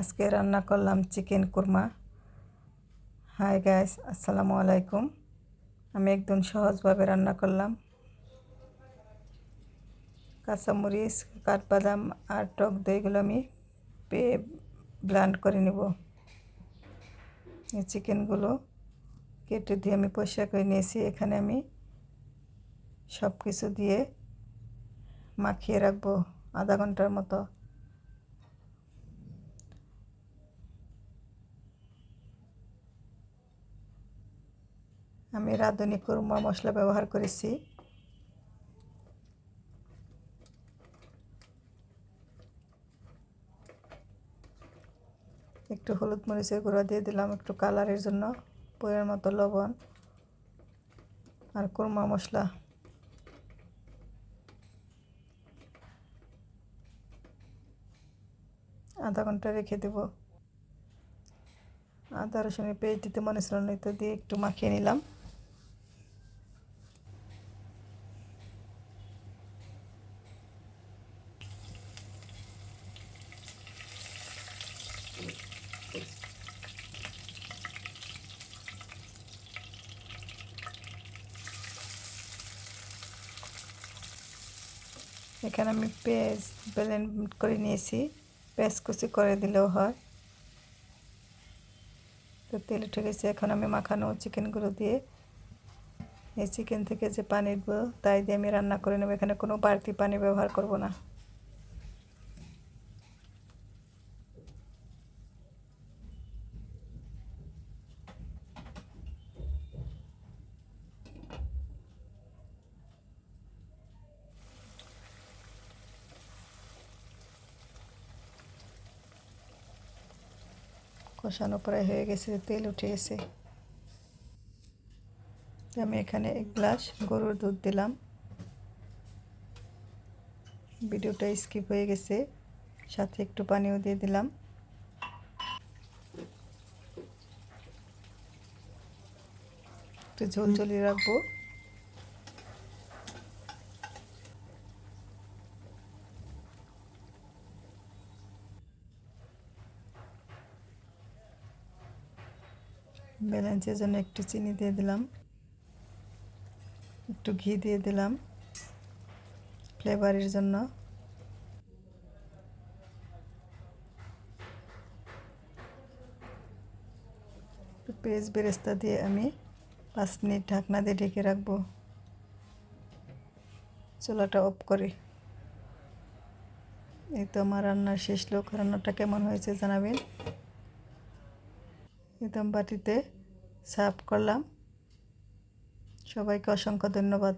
আজকে রান্না করলাম চিকেন কুরমা। হাই গাইস আসসালামু আলাইকুম। আমি একদম সহজভাবে রান্না করলাম। কাঁচামরিচ, কাঠবাদাম আর টক দইগুলো আমি পেয়ে ব্লান্ড করে নেব। এই চিকেনগুলো কেটে দিয়ে আমি পরিষ্কার করে নিয়েছি। এখানে আমি সব কিছু দিয়ে মাখিয়ে রাখব আধা ঘণ্টার মতো। আমি রাঁধুনি কুরমা মশলা ব্যবহার করেছি। একটু হলুদ মরিচের গুঁড়া দিয়ে দিলাম একটু কালারের জন্য বইয়ের মতো লবণ আর কুরমা মশলা। আধা ঘণ্টা রেখে দেব। আদা রসুনের পেস্ট দিতে মনে ছিল দিয়ে একটু মাখিয়ে নিলাম। এখানে আমি পেঁয়াজ ব্লেন্ড করে নিয়েছি। পেঁয়াজ কুচি করে দিলেও হয়। তো তেল উঠে গেছে। এখন আমি মাখানো চিকেনগুলো দিয়ে এই চিকেন থেকে যে পানি দেবো তাই দিয়ে আমি রান্না করে নেব। এখানে কোনো বাড়তি পানি ব্যবহার করব না। কষানো প্রায় হয়ে গেছে, তেল উঠে গেছে। আমি এখানে এক গ্লাস গরুর দুধ দিলাম। ভিডিওটা স্কিপ হয়ে গেছে, সাথে একটু পানিও দিয়ে দিলাম। একটু ঝোল ঝোলিয়ে রাখব। ব্যালেন্সের জন্য একটু চিনি দিয়ে দিলাম। একটু ঘি দিয়ে দিলাম ফ্লেভারের জন্য। পেঁয়াজ বেরেস্তা দিয়ে আমি পাঁচ মিনিট ঢাকনা দিয়ে ঢেকে রাখব। চুলাটা অফ করে। এই তো আমার রান্নার শেষ। লোক রান্নাটা কেমন হয়েছে জানাবেন। বাটিতে সার্ভ করলাম। সবাইকে অসংখ্য ধন্যবাদ।